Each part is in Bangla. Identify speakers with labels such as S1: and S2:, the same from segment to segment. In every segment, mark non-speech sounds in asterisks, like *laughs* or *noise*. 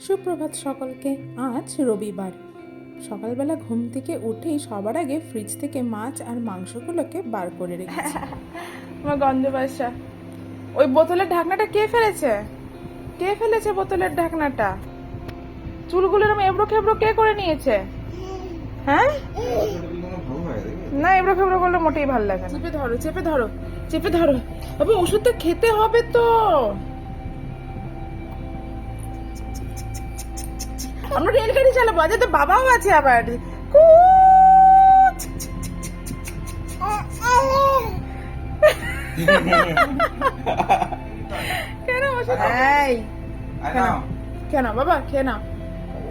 S1: সুপ্রভাত সকলকে আজ রবিবার। সকালবেলা ঘুম থেকে উঠেই সবার আগে ফ্রিজ থেকে মাছ আর মাংসগুলোকে বার করে রেখেছি। *laughs*
S2: আমার গন্ধ বাসা। ওই বোতলের ঢাকনাটা কে ফেলেছে? কে ফেলেছে বোতলের ঢাকনাটা? চুলগুলো এরকম এবড়ো খেবড়ো কে করে নিয়েছে? হ্যাঁ? না এবড়ো খেবড়ো করলে মোটেই ভালো লাগে চেপে ধরো চেপে ধরো চেপে ধরো। তবে ওষুধটা খেতে হবে তো। আমরা রেলগাড়ি চালাবো আজ তো বাবাও আছে আবার। কেন কেন? বাবা খেয়ে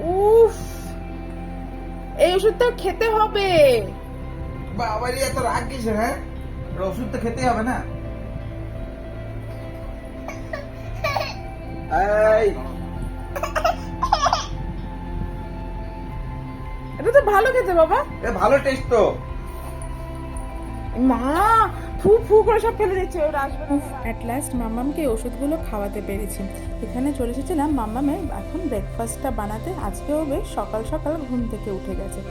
S2: উফ এই ওষুধটা খেতে হবে।
S3: বাবার এত রাগ কিসের হ্যাঁ? ওষুধ তো খেতেই হবে না। এই
S2: ভালো খেতে বাবা।
S3: এ ভালো টেস্ট তো।
S2: মা ফু ফু করে সব ফেলে দিচ্ছে ওরা আসবে
S1: অ্যাট লাস্ট মাম্মামকে ওষুধগুলো খাওয়াতে পেরেছি। এখানে চলে এসেছিলাম মাম্মামের এখন ব্রেকফাস্টটা বানাতে। আজকে ও সকাল সকাল ঘুম থেকে উঠে গেছে।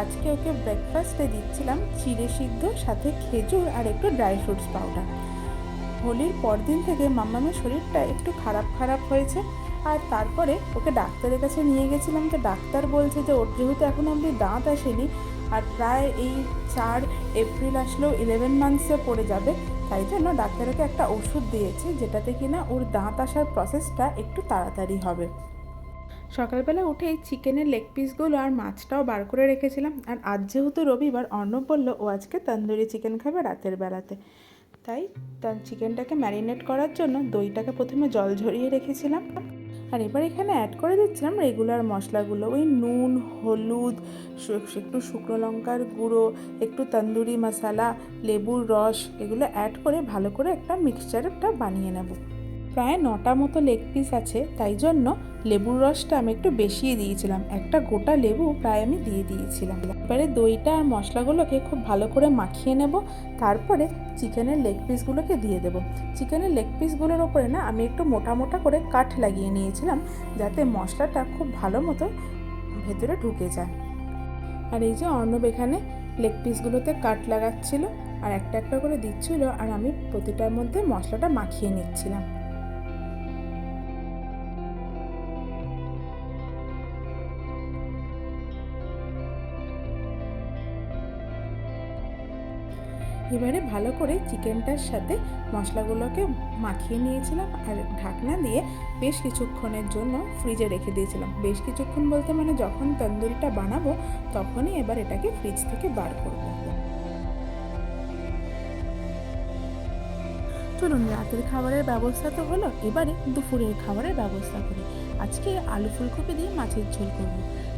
S1: আজকে ওকে ব্রেকফাস্টে দিচ্ছিলাম চিড়ে সিদ্ধ সাথে খেজুর আর একটু ড্রাই ফ্রুটস পাউডার হোলির পরদিন থেকে মাম্মামের শরীরটা একটু খারাপ খারাপ হয়েছে। আর তারপরে ওকে ডাক্তারের কাছে নিয়ে গেছিলাম। তো ডাক্তার বলছে যে, ওর যেহেতু এখন অবধি দাঁত আসেনি আর প্রায় এই চার এপ্রিল আসলেও ইলেভেন মান্থসে পড়ে যাবে, তাই জন্য ডাক্তারকে একটা ওষুধ দিয়েছে, যেটাতে কিনা ওর দাঁত আসার প্রসেসটা একটু তাড়াতাড়ি হবে। সকালবেলা উঠে এই চিকেনের লেগ পিসগুলো আর মাছটাও বার করে রেখেছিলাম। আর আজ যেহেতু রবিবার, অর্ণব বলল, ও আজকে তন্দুরি চিকেন খাবে রাতের বেলাতে। তাই তার চিকেনটাকে ম্যারিনেট করার জন্য দইটাকে প্রথমে জল ঝরিয়ে রেখেছিলাম। আর এবার এখানে অ্যাড করে দিচ্ছিলাম রেগুলার মশলাগুলো। ওই নুন, হলুদ একটু শুকনো লঙ্কার গুঁড়ো, একটু তন্দুরি মশলা, লেবুর রস, এগুলো অ্যাড করে ভালো করে একটা মিক্সচারটা বানিয়ে নেব। প্রায় নটা মতো লেগ পিস আছে, তাই জন্য লেবুর রসটা আমি একটু বেশিয়ে দিয়েছিলাম। একটা গোটা লেবু প্রায় আমি দিয়ে দিয়েছিলাম। এবারে দইটা আর মশলাগুলোকে খুব ভালো করে মাখিয়ে নেব, তারপরে চিকেনের লেগ পিসগুলোকে দিয়ে দেব। চিকেনের লেগ পিসগুলোর ওপরে না আমি একটু মোটা মোটা করে কাঠ লাগিয়ে নিয়েছিলাম, যাতে মশলাটা খুব ভালো মতো ভেতরে ঢুকে যায়। আর এই যে অর্ণব এখানে লেগ পিসগুলোতে কাট লাগাচ্ছিল, আর একটা একটা করে দিচ্ছিল, আর আমি প্রতিটার মধ্যে মশলাটা মাখিয়ে নিচ্ছিলাম। এবারে ভালো করে চিকেনটার সাথে মশলাগুলোকে মাখিয়ে নিয়েছিলাম আর ঢাকনা দিয়ে বেশ কিছুক্ষণের জন্য ফ্রিজে রেখে দিয়েছিলাম। বেশ কিছুক্ষণ বলতে মানে যখন তন্দুরিটা বানাবো তখনই এবার এটাকে ফ্রিজ থেকে বার করব। চলুন, রাতের খাবারের ব্যবস্থা তো হলো, এবারে দুপুরের খাবারের ব্যবস্থা করি। আজকে আলু ফুলকপি দিয়ে মাছের ঝোল করব।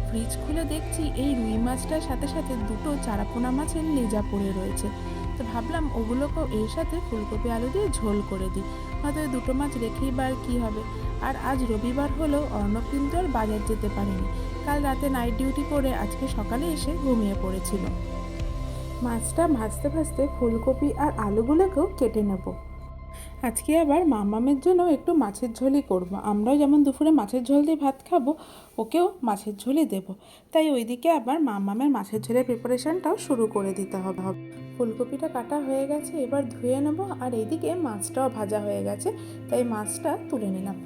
S1: ফ্রিজ খুলে দেখছি এই রুই মাছটার সাথে সাথে দুটো চারাপোনা মাছের লেজা পড়ে রয়েছে। তো ভাবলাম ওগুলোকেও এর সাথে ফুলকপি আলু দিয়ে ঝোল করে দিই। হয়তো দুটো মাছ রেখেই বা কী হবে। আর আজ রবিবার হলেও অর্ণব কিন্তু আর বাজার যেতে পারেনি। কাল রাতে নাইট ডিউটি করে আজকে সকালে এসে ঘুমিয়ে পড়েছিল। মাছটা ভাজতে ভাজতে ফুলকপি আর আলুগুলোকেও কেটে নেব। আজকে আবার মামামের জন্য একটু মাছের ঝোলই করব। আমরাও যেমন দুপুরে মাছের ঝোল দিয়ে ভাত খাব, ওকেও মাছের ঝোলই দেব। তাই ওইদিকে আবার মামামের মাছের ঝোলের প্রিপারেশনটাও শুরু করে দিতে হবে। ফুলকপিটা কাটা হয়ে গেছে, এবার ধুয়ে নেব। আর এইদিকে মাছটাও ভাজা হয়ে গেছে, তাই মাছটা তুলে নিলাম।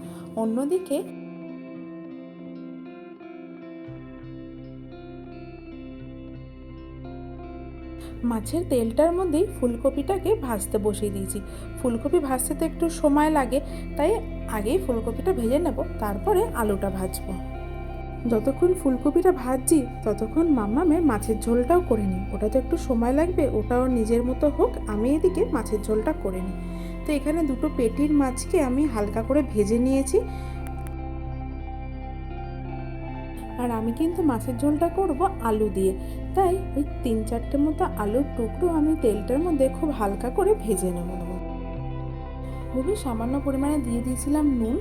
S1: অন্যদিকে মাছের তেলটার মধ্যেই ফুলকপিটাকে ভাজতে বসিয়ে দিয়েছি। ফুলকপি ভাজতে তো একটু সময় লাগে, তাই আগেই ফুলকপিটা ভেজে নেব, তারপরে আলুটা ভাজবো। যতক্ষণ ফুলকপিটা ভাজছি, ততক্ষণ মাম্মামের মাছের ঝোলটাও করে নিই। ওটা তো একটু সময় লাগবে, ওটাও নিজের মতো হোক, আমি এদিকে মাছের ঝোলটা করে নিই। তো এখানে দুটো পেটির মাছকে আমি হালকা করে ভেজে নিয়েছি। আর আমি কিন্তু মাছের ঝোলটা করব আলু দিয়ে। তাই ওই তিন চারটে মতো আলুর টুকরো আমি তেলটার মধ্যে খুব হালকা করে ভেজে নেব। খুবই সামান্য পরিমাণে দিয়ে দিয়েছিলাম নুন,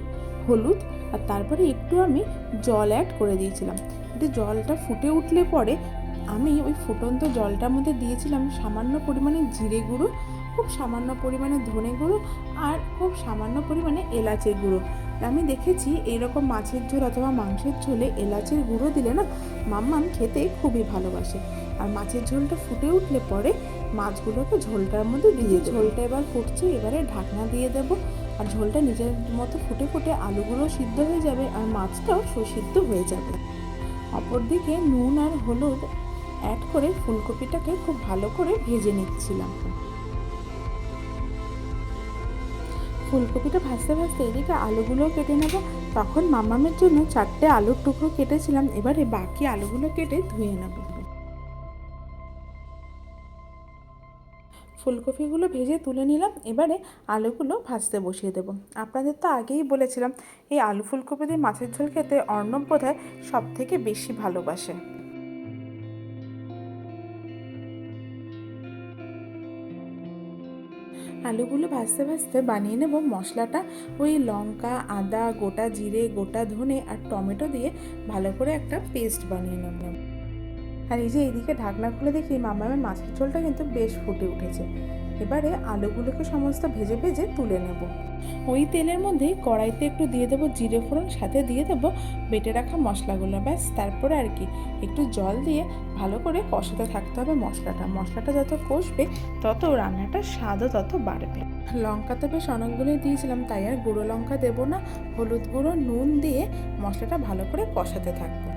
S1: হলুদ আর তারপরে একটু আমি জল অ্যাড করে দিয়েছিলাম। এতে জলটা ফুটে উঠলে পরে আমি ওই ফুটন্ত জলটার মধ্যে দিয়েছিলাম সামান্য পরিমাণে জিরে গুঁড়ো, খুব সামান্য পরিমাণে ধনে গুঁড়ো আর খুব সামান্য পরিমাণে এলাচের গুঁড়ো। আমি দেখেছি এইরকম মাছের ঝোল অথবা মাংসের ঝোলে এলাচের গুঁড়ো দিলে না মাম্মাম খেতে খুবই ভালোবাসে। আর মাছের ঝোলটা ফুটে উঠলে পরে মাছগুলোকে ঝোলটার মধ্যে দিয়ে ঝোলটা এবার ফুটছে, এবারে ঢাকনা দিয়ে দেব। আর ঝোলটা নিজের মতো ফুটে ফুটে আলুগুলো সিদ্ধ হয়ে যাবে আর মাছটাও সুসিদ্ধ হয়ে যাবে। অপরদিকে নুন আর হলুদ অ্যাড করে ফুলকপিটাকে খুব ভালো করে ভেজে নিচ্ছিলাম। ফুলকপিটা ভাজতে ভাজতে এদিকে আলুগুলো কেটে নেব। তখন মামামের জন্য চারটে আলুর টুকরো কেটেছিলাম। এবারে বাকি আলুগুলো কেটে ধুয়ে নেব। ফুলকপিগুলো ভেজে তুলে নিলাম। এবারে আলুগুলো ভাজতে বসিয়ে দেবো। আপনাদের তো আগেই বলেছিলাম, এই আলু ফুলকপি দিয়ে মাছের ঝোল খেতে অর্ণব বোধহয় সব থেকে বেশি ভালোবাসে। আলুগুলো ভাজতে ভাজতে বানিয়ে নেব মশলাটা। ওই লঙ্কা, আদা, গোটা জিরে, গোটা ধনে আর টমেটো দিয়ে ভালো করে একটা পেস্ট বানিয়ে নেব। আর এই যে এইদিকে ঢাকনা খুলে দেখি মামামের মাছের ঝোলটা কিন্তু বেশ ফুটে উঠেছে। এবারে আলুগুলোকে সমস্ত ভেজে ভেজে তুলে নেব। ওই তেলের মধ্যেই কড়াইতে একটু দিয়ে দেবো জিরে ফোড়ন, সাথে দিয়ে দেবো বেটে রাখা মশলাগুলো, ব্যাস। তারপরে আর কি, একটু জল দিয়ে ভালো করে কষাতে থাকতে হবে মশলাটা। মশলাটা যত কষবে, তত রান্নাটার স্বাদও তত বাড়বে। লঙ্কা তো বেশ অনেকগুলোই দিয়েছিলাম, তাই আর গুঁড়ো লঙ্কা দেবো না। হলুদ গুঁড়ো, নুন দিয়ে মশলাটা ভালো করে কষাতে থাকব।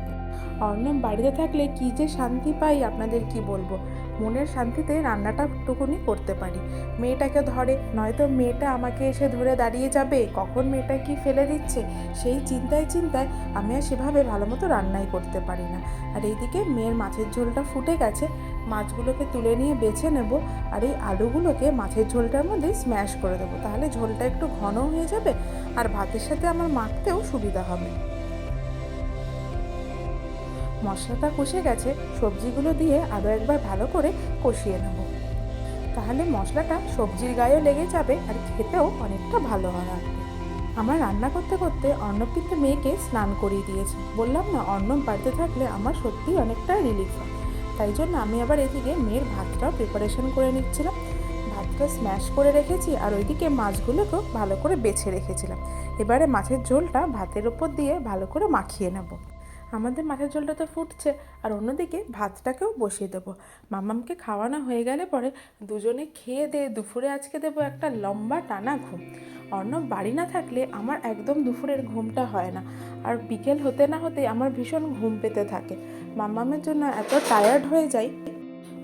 S1: অর্ণব বাড়িতে থাকলে কী যে শান্তি পাই, আপনাদের কি বলব? মনের শান্তিতে রান্নাটা টুকুনি করতে পারি। মেয়েটাকে ধরে, নয়তো মেয়েটা আমাকে এসে ধরে দাঁড়িয়ে যাবে? কখন মেয়েটা কি ফেলে দিচ্ছে? সেই চিন্তায় চিন্তায় আমি আর সেভাবে ভালো মতো রান্নাই করতে পারি না। আর এইদিকে মেয়ের মাছের ঝোলটা ফুটে গেছে। মাছগুলোকে তুলে নিয়ে বেছে নেব আর এই আলুগুলোকে মাছের ঝোলটার মধ্যে স্ম্যাশ করে দেবো। তাহলে ঝোলটা একটু ঘন হয়ে যাবে আর ভাতের সাথে আমার মাখতেও সুবিধা হবে। মশলাটা কষে গেছে, সবজিগুলো দিয়ে আরও একবার ভালো করে কষিয়ে নেব। তাহলে মশলাটা সবজির গায়েও লেগে যাবে আর খেতেও অনেকটা ভালো আর আমার রান্না করতে করতে অর্ণব কিন্তু মেয়েকে স্নান করিয়ে দিয়েছে। বললাম, না, অর্ণব বাড়িতে থাকলে আমার সত্যিই অনেকটা রিলিফ হয়। তাই জন্য আমি আবার এদিকে মেয়ের ভাতটাও প্রিপারেশন করে নিচ্ছিলাম। ভাতটা স্ম্যাশ করে রেখেছি আর ওইদিকে মাছগুলোকেও ভালো করে বেছে রেখেছিলাম। এবারে মাছের ঝোলটা ভাতের ওপর দিয়ে ভালো করে মাখিয়ে নেব। আমাদের মাছের ঝোলটা তো ফুটছে, আর অন্যদিকে ভাতটাকেও বসিয়ে দেবো। মামামকে খাওয়ানো হয়ে গেলে পরে দুজনে খেয়ে দিয়ে দুপুরে আজকে দেবো একটা লম্বা টানা ঘুম। অর্ণব বাড়ি না থাকলে আমার একদম দুপুরের ঘুমটা হয় না, আর বিকেল হতে না হতে আমার ভীষণ ঘুম পেতে থাকে। মামামের জন্য এত টায়ার্ড হয়ে যাই,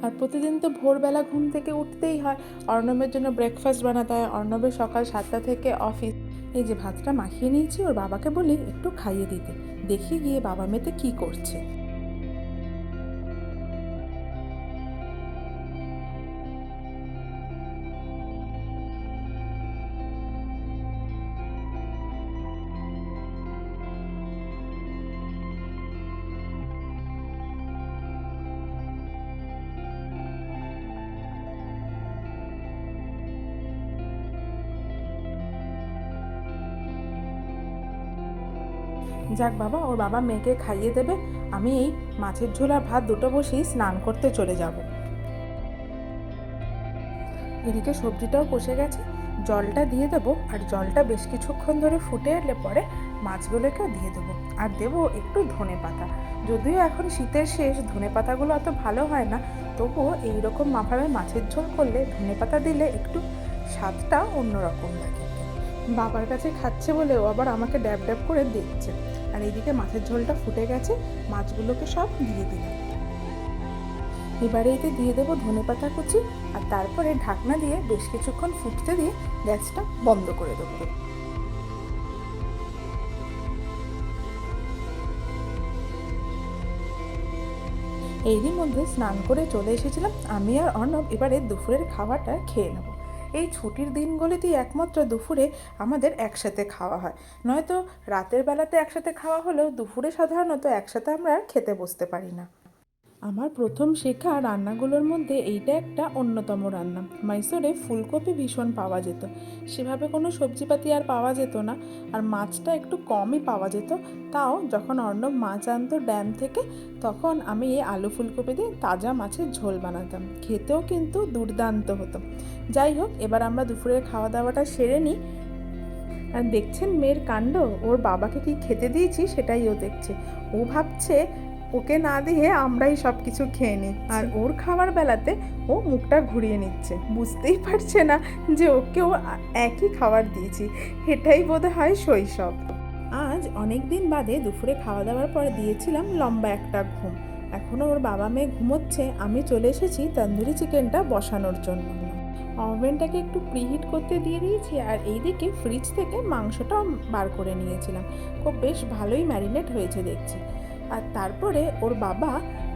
S1: আর প্রতিদিন তো ভোরবেলা ঘুম থেকে উঠতেই হয়। অর্ণবের জন্য ব্রেকফাস্ট বানাতে হয়। অর্ণবের সকাল সাতটা থেকে অফিস এই যে ভাতটা মাখিয়ে নিয়েছি, ওর বাবাকে বলি একটু খাইয়ে দিতে। দেখি গিয়ে বাবা মেয়েতে কি করছে। যাক বাবা, ওর বাবা মেয়েকে খাইয়ে দেবে, আমি এই মাছের ঝোল আর ভাত দুটো বসেই স্নান করতে চলে যাব। এদিকে সবজিটাও কষে গেছে, জলটা দিয়ে দেবো, আর জলটা বেশ কিছুক্ষণ ধরে ফুটে এলে পরে মাছগুলোকেও দিয়ে দেবো, আর দেবো একটু ধনে পাতা। যদিও এখন শীতের শেষ, ধনে পাতাগুলো অত ভালো হয় না, তবুও এইরকম মাভাবে মাছের ঝোল করলে ধনে পাতা দিলে একটু স্বাদটা অন্যরকম লাগে। বাবার কাছে খাচ্ছে বলে ও আবার আমাকে ড্যাব ড্যাব করে দেখছে। আর এইদিকে মাছের ঝোলটা ফুটে গেছে, মাছগুলোকে সব দিয়ে দিলাম। এবারে এতে দিয়ে দেবো ধনে পাতা কুচি আর তারপরে ঢাকনা দিয়ে বেশ কিছুক্ষণ ফুটতে দিয়ে গ্যাসটা বন্ধ করে দেবো। এরই মধ্যে স্নান করে চলে এসেছিলাম। আমি আর অর্ণব এবারে দুপুরের খাবারটা খেয়ে নেব। এই ছুটির দিনগুলিতেই একমাত্র দুপুরে আমাদের একসাথে খাওয়া হয়। নয়তো রাতের বেলাতে একসাথে খাওয়া হলেও দুপুরে সাধারণত একসাথে আমরা খেতে বসতে পারি না। আমার প্রথম শেখা রান্নাগুলোর মধ্যে এইটা একটা অন্যতম রান্না। মাইসোরে ফুলকপি ভীষণ পাওয়া যেত। সেভাবে কোনো সবজিপাতি আর পাওয়া যেত না। আর মাছটা একটু কমই পাওয়া যেত। তাও যখন অর্ণব মাছ আনতো ড্যাম থেকে, তখন আমি এই আলু ফুলকপি দিয়ে তাজা মাছের ঝোল বানাতাম। খেতেও কিন্তু দুর্দান্ত হতো। যাই হোক, এবার আমরা দুপুরের খাওয়া দাওয়াটা সেরে নিই। আর দেখছেন মেয়ের কাণ্ড? ওর বাবাকে কি খেতে দিয়েছি সেটাই ও দেখছে। ও ভাবছে ওকে না দিয়ে আমরাই সব কিছু খেয়ে নিই। আর ওর খাবার বেলাতে ও মুখটা ঘুরিয়ে নিচ্ছে। বুঝতেই পারছে না যে ওকেও একই খাবার দিয়েছি। এটাই বোধ হয় শৈশব। আজ অনেক দিন বাদে দুপুরে খাওয়া দাওয়ার পর দিয়েছিলাম লম্বা একটা ঘুম। এখনও ওর বাবা মেয়ে ঘুমোচ্ছে আমি চলে এসেছি তন্দুরি চিকেনটা বসানোর জন্য। ওভেনটাকে একটু প্রিহিট করতে দিয়ে দিয়েছি আর এইদিকে ফ্রিজ থেকে মাংসটাও বার করে নিয়েছিলাম। খুব বেশ ভালোই ম্যারিনেট হয়েছে দেখছি। আর তারপরে ওর বাবা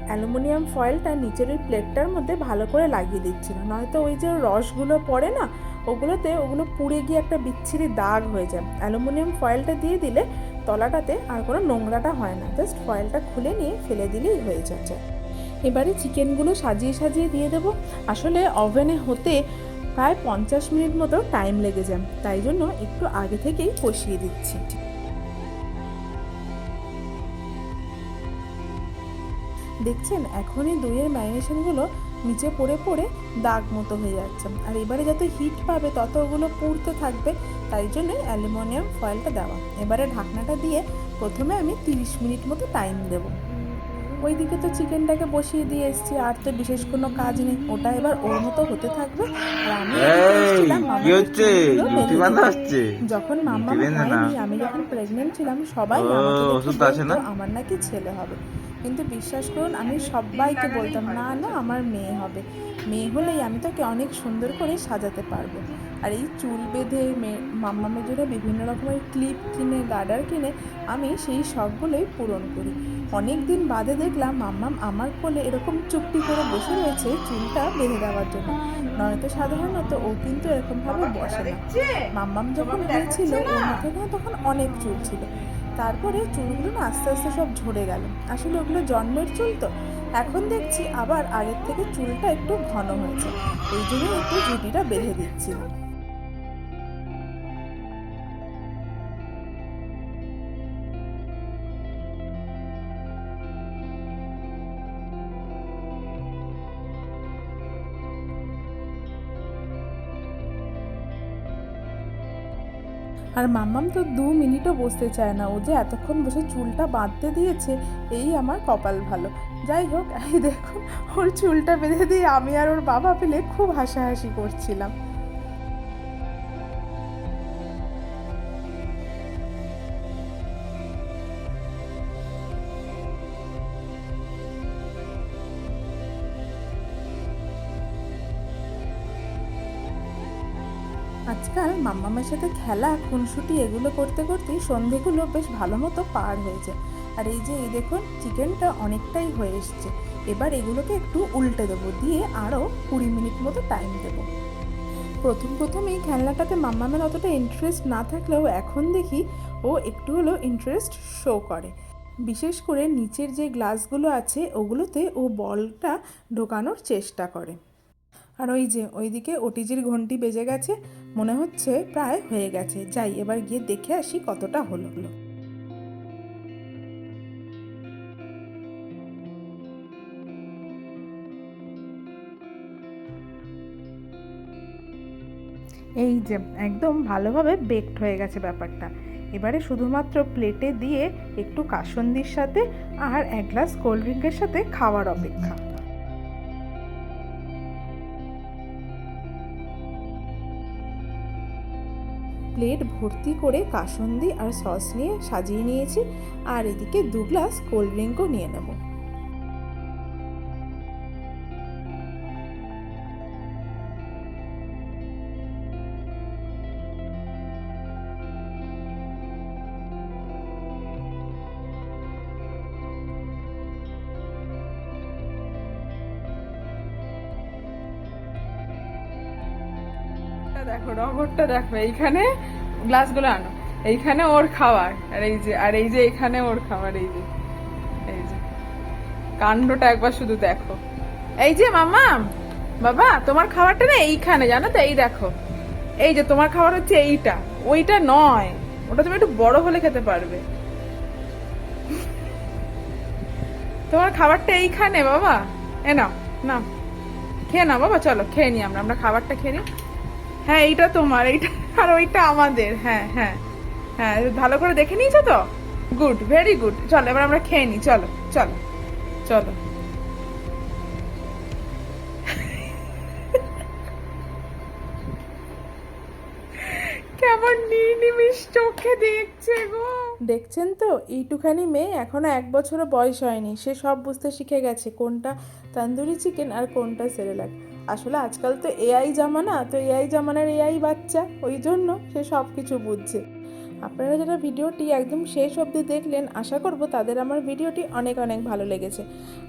S1: অ্যালুমিনিয়াম ফয়েলটা নিচের ওই প্লেটটার মধ্যে ভালো করে লাগিয়ে দিচ্ছিল। নয়তো ওই যে রসগুলো পড়ে না, ওগুলোতে ওগুলো পুড়ে গিয়ে একটা বিচ্ছিরি দাগ হয়ে যায়। অ্যালুমিনিয়াম ফয়েলটা দিয়ে দিলে তলাটাতে আর কোনো নোংরাটা হয় না, জাস্ট ফয়েলটা খুলে নিয়ে ফেলে দিলেই হয়ে যাচ্ছে। এবারে চিকেনগুলো সাজিয়ে সাজিয়ে দিয়ে দেবো। আসলে ওভেনে হতে প্রায় পঞ্চাশ মিনিট মতো টাইম লেগে যায়, তাই জন্য একটু আগে থেকেই কষিয়ে দিচ্ছি। দেখছেন, এখনই দইয়ের ম্যারিনেশনগুলো নিচে পড়ে পড়ে দাগ মতো হয়ে যাচ্ছে। আর এবারে যত হিট পাবে, তত ওগুলো পুড়তে থাকবে। তাই জন্য অ্যালুমিনিয়াম ফয়েলটা দেওয়া। এবারে ঢাকনাটা দিয়ে প্রথমে আমি তিরিশ মিনিট মতো টাইম দেবো। ওইদিকে তো চিকেনটাকে বসিয়ে দিয়ে এসেছি আর তো বিশেষ কোনো কাজ নেই। ওটা এবার ওর মতো হতে থাকবে। আর আমি
S3: কি হচ্ছে?
S1: যখন মাম্মা হয়নি আমি যখন প্রেগনেন্ট ছিলাম সবাই? আমার নাকি ছেলে হবে। কিন্তু বিশ্বাস করুন আমি সবাইকে বলতাম না না আমার মেয়ে হবে। মেয়ে হলেই আমি তাকে অনেক সুন্দর করে সাজাতে পারব। আর এই চুল বেঁধে মেয়ে মাম্মামের জন্য বিভিন্ন রকমের ক্লিপ কিনে গার্ডার কিনে আমি সেই শখগুলোই পূরণ করি। অনেক দিন বাদে দেখলাম মাম্মাম আমার কোলে এরকম চুপটি করে বসে রয়েছে চুলটা বেঁধে দেওয়ার জন্য। নয়তো সাধারণত ও কিন্তু এরকমভাবে বসে না। মাম্মাম যখন হয়েছিল, ওর মাথায় না তখন অনেক চুল ছিল। তারপরে চুলগুলো না আস্তে আস্তে সব ঝরে গেল। আসলে ওগুলো জন্মের চুল তো। এখন দেখছি আবার আগের থেকে চুলটা একটু ঘন হয়েছে। এই জন্য একটু ঝুটিটা বেঁধে দিচ্ছিলাম। আর মাম্মাম তো দু মিনিটও বসতে চায় না। ও যে এতক্ষণ বসে চুলটা বাঁধতে দিয়েছে, এই আমার কপাল ভালো। যাই হোক, এই দেখুন ওর চুলটা বেঁধে দিয়ে আমি আর ওর বাবা পেলে খুব হাসাহাসি করছিলাম। মাম্মামের সাথে খেলা, খুনসুটি এগুলো করতে করতেই সন্ধেগুলো বেশ ভালো মতো পার হয়েছে। আর এই যে, এই দেখুন, চিকেনটা অনেকটাই হয়ে এসছে। এবার এগুলোকে একটু উল্টে দেবো, দিয়ে আরও কুড়ি মিনিট মতো টাইম দেবো। প্রথম প্রথম এই খেলনাটাতে মাম্মামের অতটা ইন্টারেস্ট না থাকলেও এখন দেখি ও একটু হলেও ইন্টারেস্ট শো করে। বিশেষ করে নিচের যে গ্লাসগুলো আছে, ওগুলোতে ও বলটা ঢোকানোর চেষ্টা করে। আর ওই যে, ওইদিকে ওটিজির ঘন্টি বেজে গেছে। মনে হচ্ছে প্রায় হয়ে গেছে। যাই, এবার গিয়ে দেখে আসি কতটা হলো। এই যে, একদম ভালোভাবে বেকড হয়ে গেছে ব্যাপারটা। এবারে শুধুমাত্র প্লেটে দিয়ে একটু কাসন্দির সাথে আর এক গ্লাস কোল্ড ড্রিঙ্কের সাথে খাওয়ার অপেক্ষা। প্লেট ভর্তি করে কাসন্দি আর সস নিয়ে সাজিয়ে নিয়েছি। আর এদিকে দু গ্লাস কোল্ড ড্রিঙ্কও নিয়ে নেব।
S2: এটা দেখো এইখানে গ্লাসগুলো আনো। এইখানে ওর খাবার, আর এই যে, আর এই যে এখানে ওর খাবার, এই যে এই যে। কাণ্ডটা একবার শুধু দেখো। এই যে মামা, বাবা, তোমার খাবারটা না এইখানে, জানো তো? এই দেখো। এই যে, তোমার খাবার হচ্ছে এইটা। ওইটা নয়। ওটা তুমি একটু বড় হলে খেতে পারবে। তোমার খাবারটা এইখানে, বাবা। এ নাও না খেয়ে নাও, বাবা, চলো, খেয়ে নি আমরা। আমরা খাবারটা খেয়ে নিই। হ্যাঁ এইটা তোমার, এইটা, আর ওইটা আমাদের হ্যাঁ হ্যাঁ হ্যাঁ ভালো করে দেখে নিয়েছো তো? গুড ভেরি গুড চলো, এবার আমরা খেয়ে নিই চলো চলো চলো। কেমন চোখে দেখছে গো।
S1: দেখছেন তো, এইটুখানি মেয়ে এখনও এক বছরও বয়স হয়নি। সে সব বুঝতে শিখে গেছে কোনটা তান্দুরি চিকেন আর কোনটা সেরেলাক। আসলে আজকাল তো এআই জামানা, তো এআই জামানার এআই বাচ্চা, ওই জন্য সে সব কিছু বুঝছে। আপনারা যারা ভিডিওটি একদম শেষ অবধি দেখলেন, আশা করব তাদের আমার ভিডিওটি অনেক অনেক ভালো লেগেছে।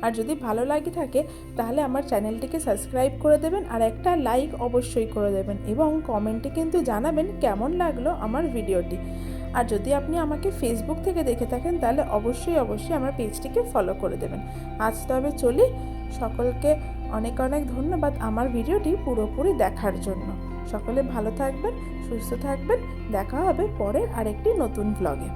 S1: আর যদি ভালো লাগে থাকে, তাহলে আমার চ্যানেলটিকে সাবস্ক্রাইব করে দেবেন আর একটা লাইক অবশ্যই করে দেবেন এবং কমেন্টে কিন্তু জানাবেন কেমন লাগল আমার ভিডিওটি। আর যদি আপনি আমাকে ফেসবুক থেকে দেখে থাকেন, তাহলে অবশ্যই অবশ্যই আমার পেজটিকে ফলো করে দেবেন। আজ তবে চলি, সকলকে অনেক অনেক ধন্যবাদ আমার ভিডিওটি পুরোপুরি দেখার জন্য। সকলে ভালো থাকবেন, সুস্থ থাকবেন। দেখা হবে পরে আরেকটি নতুন ব্লগে